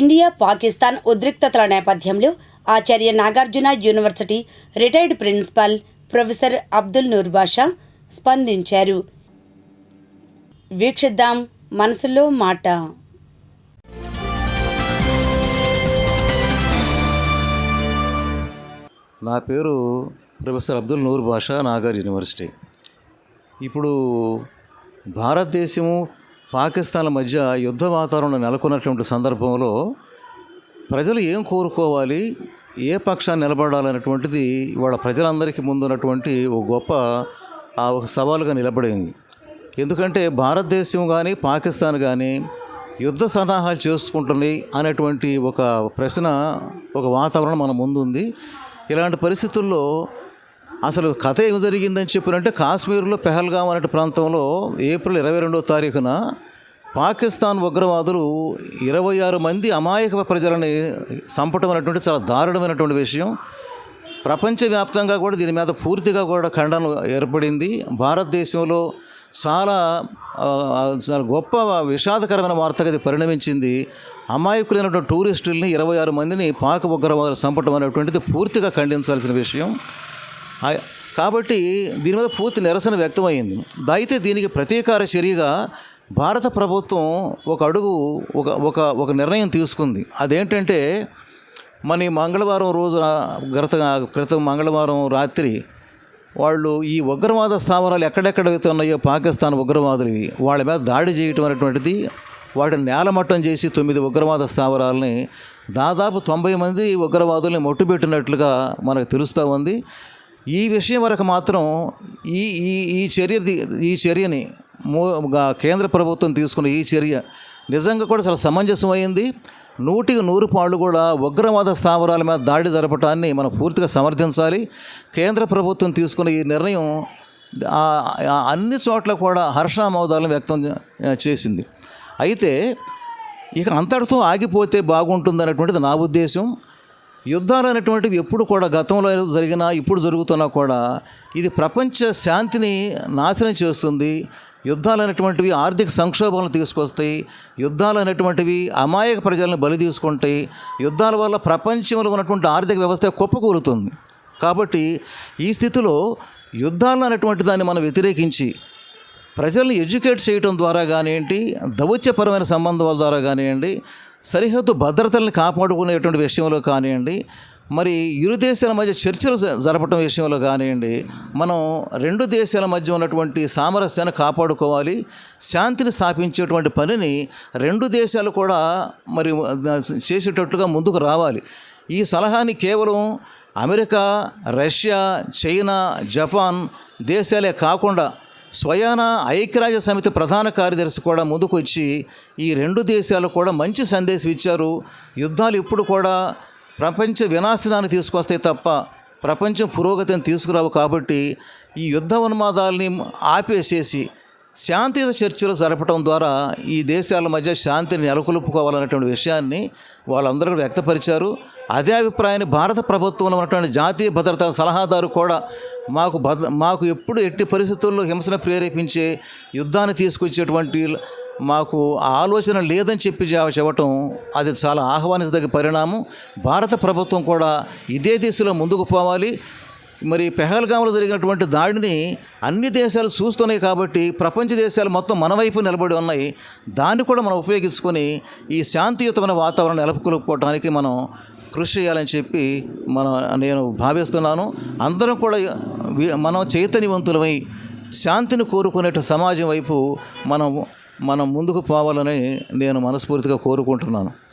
India Pakistan ఉద్రిక్తతల నేపథ్యంలో Acharya Nagarjuna university retired principal professor Abdul Noor Basha స్పందించారు. వీక్షిద్దాం మనసులో మాట. నా పేరు ప్రొఫెసర్ అబ్దుల్ నూర్ బాషా నాగర్ యూనివర్సిటీ. ఇప్పుడు భారతదేశము పాకిస్తాన్ల మధ్య యుద్ధ వాతావరణం నెలకొన్నటువంటి సందర్భంలో ప్రజలు ఏం కోరుకోవాలి? ఏ పక్షాన్ని నిలబడాలనేటువంటిది ఇవాళ ప్రజలందరికీ ముందున్నటువంటి ఒక గొప్ప ఆ ఒక సవాలుగా నిలబడింది. ఎందుకంటే భారతదేశం కానీ పాకిస్తాన్ కానీ యుద్ధ సన్నాహాలు చేసుకుంటుంది అనేటువంటి ఒక ప్రశ్న ఒక వాతావరణం మన ముందుంది. ఇలాంటి పరిస్థితుల్లో అసలు కథ ఏమి జరిగిందని చెప్పినంటే కాశ్మీర్లో పెహల్గాం అనే ప్రాంతంలో ఏప్రిల్ ఇరవై రెండవ తారీఖున పాకిస్తాన్ ఉగ్రవాదులు ఇరవై ఆరు మంది అమాయక ప్రజలని చంపటం అనేటువంటి చాలా దారుణమైనటువంటి విషయం. ప్రపంచవ్యాప్తంగా కూడా దీని మీద పూర్తిగా కూడా ఖండన ఏర్పడింది. భారతదేశంలో చాలా గొప్ప విషాదకరమైన వార్తగా ఇది పరిణమించింది. అమాయకులైనటువంటి టూరిస్టుల్ని ఇరవై ఆరు మందిని పాక ఉగ్రవాదులు సంపటం అనేటువంటిది పూర్తిగా ఖండించాల్సిన విషయం. కాబట్టి దీని మీద పూర్తి నిరసన వ్యక్తమైంది. అయితే దీనికి ప్రతీకార చర్యగా భారత ప్రభుత్వం ఒక అడుగు ఒక ఒక ఒక నిర్ణయం తీసుకుంది. అదేంటంటే మన మంగళవారం రోజున గత క్రితం మంగళవారం రాత్రి వాళ్ళు ఈ ఉగ్రవాద స్థావరాలు ఎక్కడెక్కడైతే ఉన్నాయో పాకిస్తాన్ ఉగ్రవాదులు వాళ్ళ మీద దాడి చేయటం అనేటువంటిది వాటిని నేలమట్టం చేసి తొమ్మిది ఉగ్రవాద స్థావరాలని దాదాపు తొంభై మంది ఉగ్రవాదుల్ని మొట్టుబెట్టినట్లుగా మనకు తెలుస్తూ ఉంది. ఈ విషయం వరకు మాత్రం ఈ ఈ ఈ చర్య ఈ చర్యని కేంద్ర ప్రభుత్వం తీసుకున్న ఈ చర్య నిజంగా కూడా చాలా సమంజసమైంది. నూటికి నూరు పాళ్ళు కూడా ఉగ్రవాద స్థావరాల మీద దాడి జరపటాన్ని మనం పూర్తిగా సమర్థించాలి. కేంద్ర ప్రభుత్వం తీసుకున్న ఈ నిర్ణయం అన్ని చోట్ల కూడా హర్షామోదాలను వ్యక్తం చేసింది. అయితే ఇక అంతటితో ఆగిపోతే బాగుంటుంది నా ఉద్దేశం. యుద్ధాలు అనేటువంటివి ఎప్పుడు కూడా గతంలో జరిగినా ఇప్పుడు జరుగుతున్నా కూడా ఇది ప్రపంచ శాంతిని నాశనం చేస్తుంది. యుద్ధాలు అనేటువంటివి ఆర్థిక సంక్షోభాలను తీసుకొస్తాయి యుద్ధాలు అనేటువంటివి అమాయక ప్రజలను బలి తీసుకుంటాయి యుద్ధాల వల్ల ప్రపంచంలో ఉన్నటువంటి ఆర్థిక వ్యవస్థ కుప్పకూలుతుంది. కాబట్టి ఈ స్థితిలో యుద్ధాలు అనేటువంటి దాన్ని మనం వ్యతిరేకించి ప్రజల్ని ఎడ్యుకేట్ చేయడం ద్వారా కానివ్వండి దౌత్యపరమైన సంబంధాల ద్వారా కానివ్వండి సరిహద్దు భద్రతల్ని కాపాడుకునేటువంటి విషయంలో కానివ్వండి మరి ఇరు దేశాల మధ్య చర్చలు జ- విషయంలో కానివ్వండి మనం రెండు దేశాల మధ్య ఉన్నటువంటి సామరస్యాన్ని కాపాడుకోవాలి శాంతిని స్థాపించేటువంటి పనిని రెండు దేశాలు కూడా మరి చేసేటట్టుగా ముందుకు రావాలి. ఈ సలహాని కేవలం అమెరికా రష్యా చైనా జపాన్ దేశాలే కాకుండా స్వయాన ఐక్యరాజ్య సమితి ప్రధాన కార్యదర్శి కూడా ముందుకు వచ్చి ఈ రెండు దేశాలు కూడా మంచి సందేశం ఇచ్చారు. యుద్ధాలు ఇప్పుడు కూడా ప్రపంచ వినాశనాన్ని తీసుకొస్తాయి తప్ప ప్రపంచం పురోగతిని తీసుకురావు కాబట్టి ఈ యుద్ధ ఉన్మాదాలని ఆపేసేసి శాంతియుత చర్చలు జరపడం ద్వారా ఈ దేశాల మధ్య శాంతిని నెలకొల్పుకోవాలనేటువంటి విషయాన్ని వాళ్ళందరూ వ్యక్తపరిచారు. అదే అభిప్రాయాన్ని భారత ప్రభుత్వంలో ఉన్నటువంటి జాతీయ భద్రతా సలహాదారు కూడా మాకు భద్ర మాకు ఎప్పుడు ఎట్టి పరిస్థితుల్లో హింసను ప్రేరేపించే యుద్ధాన్ని తీసుకొచ్చేటువంటి మాకు ఆ ఆలోచన లేదని చెప్పి చెప్పటం అది చాలా ఆహ్వానించదగ్గ పరిణామం. భారత ప్రభుత్వం కూడా ఇదే దిశలో ముందుకు పోవాలి. మరి పెహల్గాంలో జరిగినటువంటి దాడిని అన్ని దేశాలు చూస్తున్నాయి కాబట్టి ప్రపంచ దేశాలు మొత్తం మన వైపు నిలబడి ఉన్నాయి. దాన్ని కూడా మనం ఉపయోగించుకొని ఈ శాంతియుతమైన వాతావరణం నెలకొల్పుకోవడానికి మనం కృషి చేయాలని చెప్పి మనం నేను భావిస్తున్నాను. అందరం కూడా మనం చైతన్యవంతులమై శాంతిని కోరుకునే సమాజం వైపు మనం మనం ముందుకు పోవాలని నేను మనస్ఫూర్తిగా కోరుకుంటున్నాను.